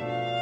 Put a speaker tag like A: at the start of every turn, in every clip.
A: Thank you.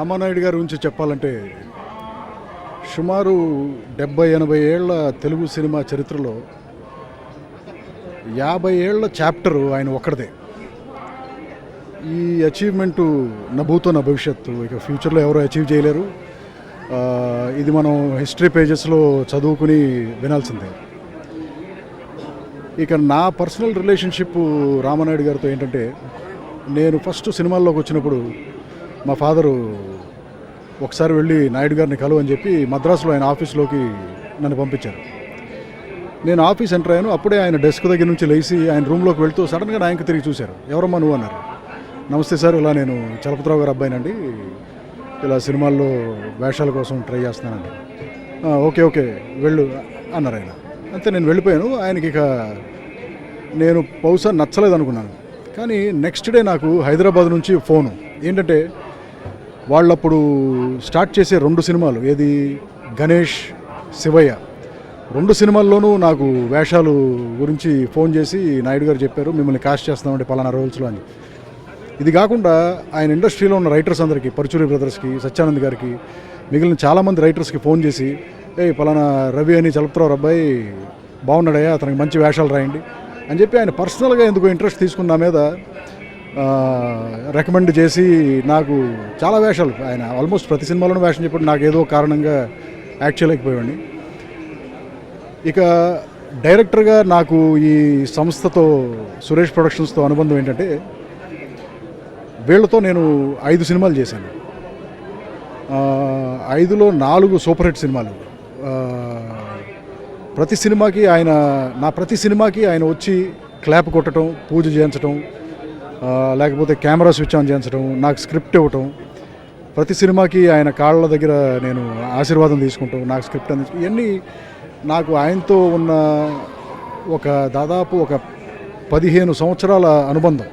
A: Ramanaidu గారి గురించి చెప్పాలంటే సుమారు డెబ్బై ఎనభై ఏళ్ళ తెలుగు సినిమా చరిత్రలో యాభై ఏళ్ళ చాప్టరు ఆయన ఒక్కడిదే. ఈ అచీవ్మెంటు నభూతో నా భవిష్యత్తు. ఇక ఫ్యూచర్లో ఎవరు అచీవ్ చేయలేరు. ఇది మనం హిస్టరీ పేజెస్లో చదువుకుని వినాల్సిందే. ఇక నా పర్సనల్ రిలేషన్షిప్ రామానాయుడు గారితో ఏంటంటే నేను ఫస్ట్ సినిమాల్లోకి వచ్చినప్పుడు మా ఫాదరు ఒకసారి వెళ్ళి నాయుడు గారిని కలువు అని చెప్పి మద్రాసులో ఆయన ఆఫీస్లోకి నన్ను పంపించారు. నేను ఆఫీస్ ఎంటర్ అయ్యాను. అప్పుడే ఆయన డెస్క్ దగ్గర నుంచి లేచి ఆయన రూమ్లోకి వెళ్తూ సడన్గా ఆయనకి తిరిగి చూశారు. ఎవరమ్మా నువ్వు? అన్నారు. నమస్తే సార్ ఇలా నేను చలపతిరావు గారు అబ్బాయినండి. ఇలా సినిమాల్లో వేషాల కోసం ట్రై చేస్తున్నానండి. ఓకే ఓకే వెళ్ళు అన్నారు ఆయన. అంతే నేను వెళ్ళిపోయాను. ఆయనకి ఇక నేను బహుశా నచ్చలేదు అనుకున్నాను కానీ నెక్స్ట్ డే నాకు హైదరాబాద్ నుంచి ఫోను. ఏంటంటే వాళ్ళప్పుడు స్టార్ట్ చేసే రెండు సినిమాలు ఏది గణేష్ శివయ్య. రెండు సినిమాల్లోనూ నాకు వేషాలు గురించి ఫోన్ చేసి నాయుడు గారు చెప్పారు మిమ్మల్ని కాస్ట్ చేస్తామండి పలానా రోల్స్లో అని. ఇది కాకుండా ఆయన ఇండస్ట్రీలో ఉన్న రైటర్స్ అందరికీ పరుచూరి బ్రదర్స్కి సత్యానంద్ గారికి మిగిలిన చాలామంది రైటర్స్కి ఫోన్ చేసి ఏ పలానా రవి అని చలపతిరావు అబ్బాయి బాగున్నాడయ్యా అతనికి మంచి వేషాలు రాయండి అని చెప్పి ఆయన పర్సనల్గా ఎందుకు ఇంట్రెస్ట్ తీసుకున్న మీద రికమెండ్ చేసి నాకు చాలా వేషాలు. ఆయన ఆల్మోస్ట్ ప్రతి సినిమాలోనూ వేషం చెప్పాడు నాకు ఏదో కారణంగా యాక్ట్ చేయలేకపోయాడిని ఇక డైరెక్టర్గా నాకు ఈ సంస్థతో సురేష్ ప్రొడక్షన్స్తో అనుబంధం ఏంటంటే వీళ్ళతో నేను ఐదు సినిమాలు చేశాను. ఐదులో నాలుగు సూపర్ హిట్ సినిమాలు. ప్రతి సినిమాకి ఆయన నా ప్రతి సినిమాకి ఆయన వచ్చి క్లాప్ కొట్టడం పూజ చేయించడం లేకపోతే కెమెరా స్విచ్ ఆన్ చేయించడం నాకు స్క్రిప్ట్ ఇవ్వటం ప్రతి సినిమాకి ఆయన కాళ్ళ దగ్గర నేను ఆశీర్వాదం తీసుకుంటాం నాకు స్క్రిప్ట్ అందించు ఇవన్నీ నాకు ఆయనతో ఉన్న ఒక దాదాపు ఒక పదిహేను సంవత్సరాల అనుబంధం.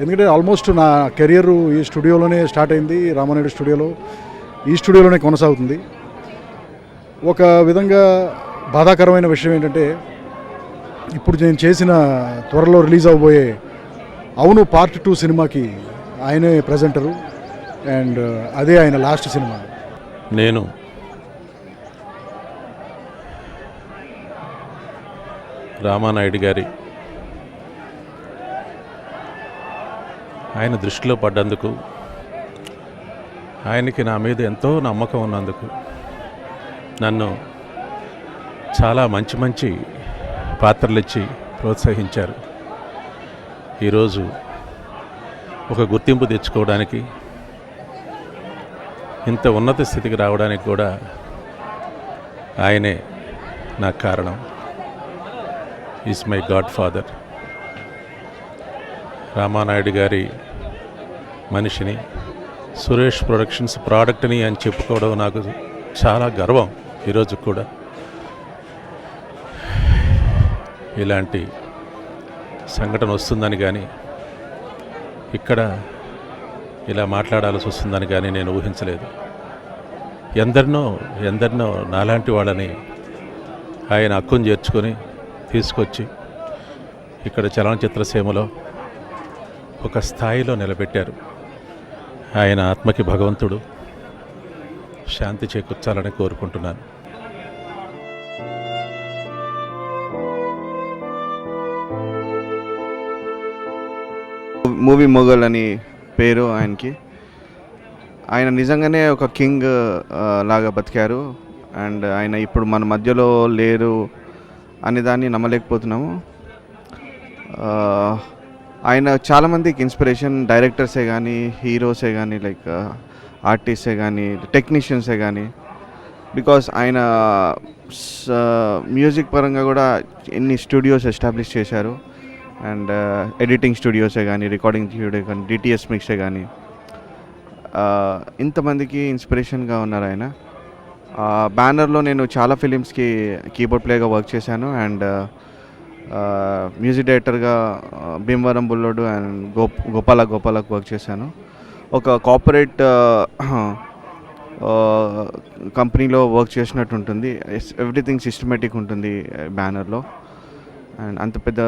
A: ఎందుకంటే ఆల్మోస్ట్ నా కెరియర్ ఈ స్టూడియోలోనే స్టార్ట్ అయింది రామానాయుడు స్టూడియోలో. ఈ స్టూడియోలోనే కొనసాగుతుంది. ఒక విధంగా బాధాకరమైన విషయం ఏంటంటే ఇప్పుడు నేను చేసిన త్వరలో రిలీజ్ అవబోయే అవును పార్ట్ టూ సినిమాకి ఆయనే ప్రజెంటరు అండ్ uh, అదే ఆయన లాస్ట్ సినిమా.
B: నేను రామానాయుడు గారి ఆయన దృష్టిలో పడ్డందుకు ఆయనకి నా మీద ఎంతో నమ్మకం ఉన్నందుకు నన్ను చాలా మంచి మంచి పాత్రలు ఇచ్చి ప్రోత్సహించారు. ఈరోజు ఒక గుర్తింపు తెచ్చుకోవడానికి ఇంత ఉన్నత స్థితికి రావడానికి కూడా ఆయనే నాకు కారణం. Is my godfather Ramanaidu గారి మనిషిని సురేష్ ప్రొడక్షన్స్ ప్రోడక్ట్ని అని చెప్పుకోవడం నాకు చాలా గర్వం ఈరోజు కూడా. ఇలాంటి సంఘటన వస్తుందని కానీ ఇక్కడ ఇలా మాట్లాడాల్సి వస్తుందని కానీ నేను ఊహించలేదు. ఎందరినో ఎందరినో నాలాంటి వాళ్ళని ఆయన హక్కును చేర్చుకొని తీసుకొచ్చి ఇక్కడ చలనచిత్రసీమలో ఒక స్థాయిలో నిలబెట్టారు. ఆయన ఆత్మకి భగవంతుడు. శాంతి చేకూర్చాలని కోరుకుంటున్నాను.
C: మూవీ మొగల్ అని పేరు ఆయనకి. ఆయన నిజంగానే ఒక కింగ్ లాగా బతికారు. అండ్ ఆయన ఇప్పుడు మన మధ్యలో లేరు అనే దాన్ని నమ్మలేకపోతున్నాము. ఆయన చాలామందికి ఇన్స్పిరేషన్ డైరెక్టర్సే కానీ హీరోసే కానీ లైక్ ఆర్టిస్టే కానీ టెక్నీషియన్సే కానీ బికాస్ ఆయన మ్యూజిక్ పరంగా కూడా ఎన్ని స్టూడియోస్ ఎస్టాబ్లిష్ చేశారు. అండ్ ఎడిటింగ్ స్టూడియోసే కానీ రికార్డింగ్ స్టూడియో కానీ డిటిఎస్ మిక్సే కానీ ఇంతమందికి ఇన్స్పిరేషన్గా ఉన్నారు ఆయన. బ్యానర్లో నేను చాలా ఫిలిమ్స్కి కీబోర్డ్ ప్లేగా వర్క్ చేశాను అండ్ uh, uh, మ్యూజిక్ డైరెక్టర్గా uh, భీమవరం బుల్లోడు అండ్ గోప్ గోపాల గోపాలకు వర్క్ చేశాను. ఒక కార్పొరేట్ కంపెనీలో వర్క్ చేసినట్టు ఉంటుంది. ఎవ్రీథింగ్ సిస్టమేటిక్ ఉంటుంది బ్యానర్లో అండ్ అంత పెద్ద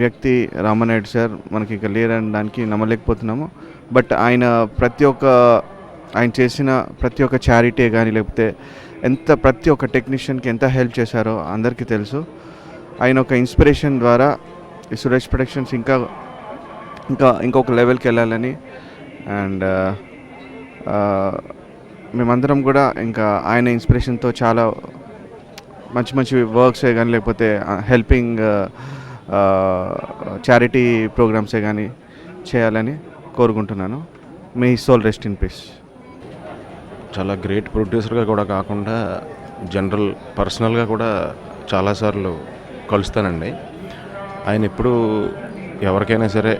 C: వ్యక్తి రామనాయుడు సార్ మనకి ఇక లేరనడానికి నమ్మలేకపోతున్నాము. బట్ ఆయన ప్రతి ఒక్క ఆయన చేసిన ప్రతి ఒక్క చారిటీ కానీ లేకపోతే ఎంత ప్రతి ఒక్క టెక్నీషియన్కి ఎంత హెల్ప్ చేశారో అందరికీ తెలుసు. ఆయన ఒక ఇన్స్పిరేషన్ ద్వారా ఈ సురేష్ ప్రొడక్షన్స్ ఇంకా ఇంకా ఇంకొక లెవెల్కి వెళ్ళాలని అండ్ మేమందరం కూడా ఇంకా ఆయన ఇన్స్పిరేషన్తో చాలా మంచి మంచి వర్క్సే కానీ లేకపోతే హెల్పింగ్ చారిటీ ప్రోగ్రామ్సే కానీ చేయాలని కోరుకుంటున్నాను. మీ సోల్ రెస్ట్ ఇన్ పీస్
D: చాలా గ్రేట్ ప్రొడ్యూసర్గా కూడా కాకుండా జనరల్ పర్సనల్గా కూడా చాలాసార్లు కలుస్తానండి. ఆయన ఎప్పుడు ఎవరికైనా సరే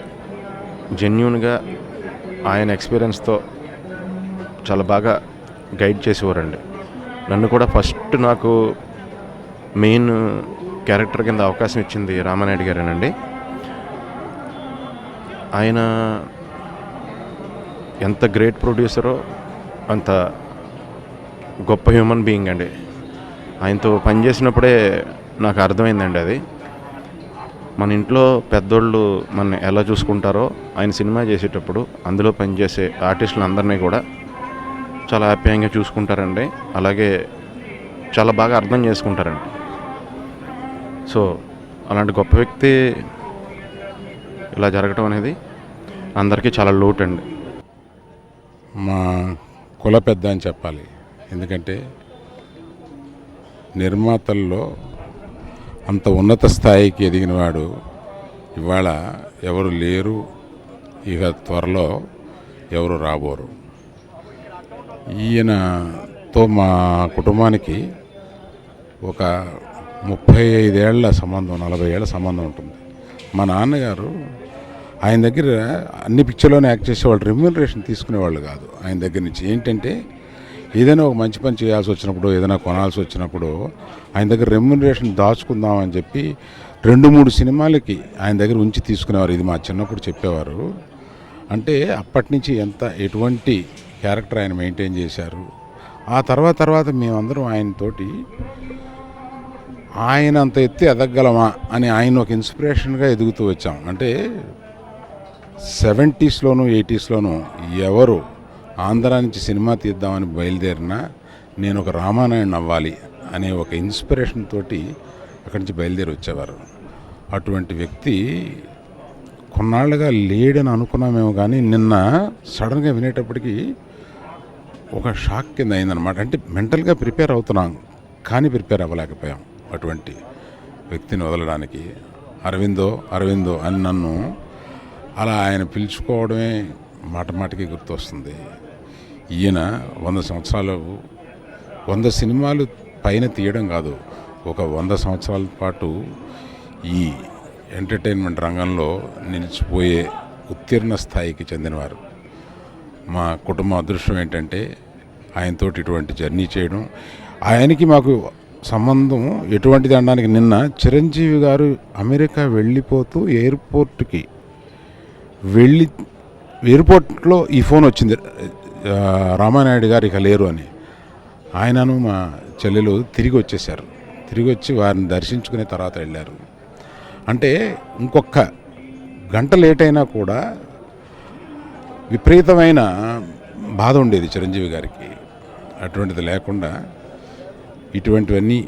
D: జెన్యున్గా ఆయన ఎక్స్పీరియన్స్తో చాలా బాగా గైడ్ చేసేవారండి. నన్ను కూడా ఫస్ట్ నాకు మెయిన్ క్యారెక్టర్ కింద అవకాశం ఇచ్చింది రామానాయుడు గారేనండి. ఆయన ఎంత గ్రేట్ ప్రొడ్యూసరో అంత గొప్ప హ్యూమన్ బీయింగ్ అండి. ఆయనతో పనిచేసినప్పుడే నాకు అర్థమైందండి అది. మన ఇంట్లో పెద్దోళ్ళు మన ఎలా చూసుకుంటారో ఆయన సినిమా చేసేటప్పుడు అందులో పనిచేసే ఆర్టిస్టులు అందరినీ కూడా చాలా ఆప్యాయంగా చూసుకుంటారండి. అలాగే చాలా బాగా అర్థం చేసుకుంటారండి. సో అలాంటి గొప్ప వ్యక్తి ఇలా జరగటం అనేది అందరికీ చాలా లోటు అండి
E: మా కుల పెద్ద అని చెప్పాలి. ఎందుకంటే నిర్మాతల్లో అంత ఉన్నత స్థాయికి ఎదిగినవాడు ఇవాళ ఎవరు లేరు ఇక త్వరలో ఎవరు రాబోరు. ఈయనతో మా కుటుంబానికి ఒక ముప్పై ఐదేళ్ళ సంబంధం నలభై ఏళ్ళ సంబంధం ఉంటుంది. మా నాన్నగారు ఆయన దగ్గర అన్ని పిక్చర్లోనే యాక్ట్ చేసేవాళ్ళు రెమ్యూనరేషన్ తీసుకునేవాళ్ళు కాదు. ఆయన దగ్గర నుంచి ఏంటంటే ఏదైనా ఒక మంచి పని చేయాల్సి వచ్చినప్పుడు ఏదైనా కొనాల్సి వచ్చినప్పుడు ఆయన దగ్గర రెమ్యునరేషన్ దాచుకుందామని చెప్పి రెండు మూడు సినిమాలకి ఆయన దగ్గర ఉంచి తీసుకునేవారు. ఇది మా చిన్నప్పుడు చెప్పేవారు. అంటే అప్పటి నుంచి ఎంత ఎటువంటి క్యారెక్టర్ ఆయన మెయింటైన్ చేశారు. ఆ తర్వాత తర్వాత మేమందరం ఆయనతోటి ఆయన అంత ఎత్తి ఎదగలమా అని ఆయన ఒక ఇన్స్పిరేషన్గా ఎదుగుతూ వచ్చాం. అంటే సెవెంటీస్లోను ఎయిటీస్లోను ఎవరు ఆంధ్ర నుంచి సినిమా తీద్దామని బయలుదేరినా నేను ఒక రామానాయుడు అవ్వాలి అనే ఒక ఇన్స్పిరేషన్ తోటి అక్కడి నుంచి బయలుదేరి వచ్చేవారు. అటువంటి వ్యక్తి కొన్నాళ్ళుగా లేడని అనుకున్నామేమో కానీ నిన్న సడన్గా వినేటప్పటికీ ఒక షాక్ కింద అయిందనమాట అంటే మెంటల్గా ప్రిపేర్ అవుతున్నాం కానీ ప్రిపేర్ అవ్వలేకపోయాం. అటువంటి వ్యక్తిని వదలడానికి అరవిందో అరవిందో అని నన్ను అలా ఆయన పిలుచుకోవడమే మాట మాటకి గుర్తొస్తుంది. ఈయన వంద సంవత్సరాలు వంద సినిమాలు పైన తీయడం కాదు ఒక వంద సంవత్సరాల పాటు ఈ ఎంటర్టైన్మెంట్ రంగంలో నిలిచిపోయే ఉత్తీర్ణ స్థాయికి చెందినవారు. మా కుటుంబ అదృష్టం ఏంటంటే ఆయనతోటి ఇటువంటి జర్నీ చేయడం ఆయనకి మాకు సంబంధం ఎటువంటిది అనడానికి నిన్న చిరంజీవి గారు అమెరికా వెళ్ళిపోతూ ఎయిర్పోర్ట్కి వెళ్ళి ఎయిర్పోర్ట్లో ఈ ఫోన్ వచ్చింది. రామానాయుడు గారు ఇక లేరు అని. ఆయనను మా చెల్లెలు తిరిగి వచ్చేసారు తిరిగి వచ్చి వారిని దర్శించుకునే తర్వాత వెళ్ళారు. అంటే ఇంకొక గంట లేట్ అయినా కూడా విపరీతమైన బాధ ఉండేది చిరంజీవి గారికి. అటువంటిది లేకుండా ఇటువంటివన్నీ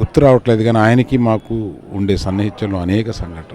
E: గుర్తు రావట్లేదు కానీ ఆయనకి మాకు ఉండే సన్నిహిత్యంలో అనేక సంఘటనలు.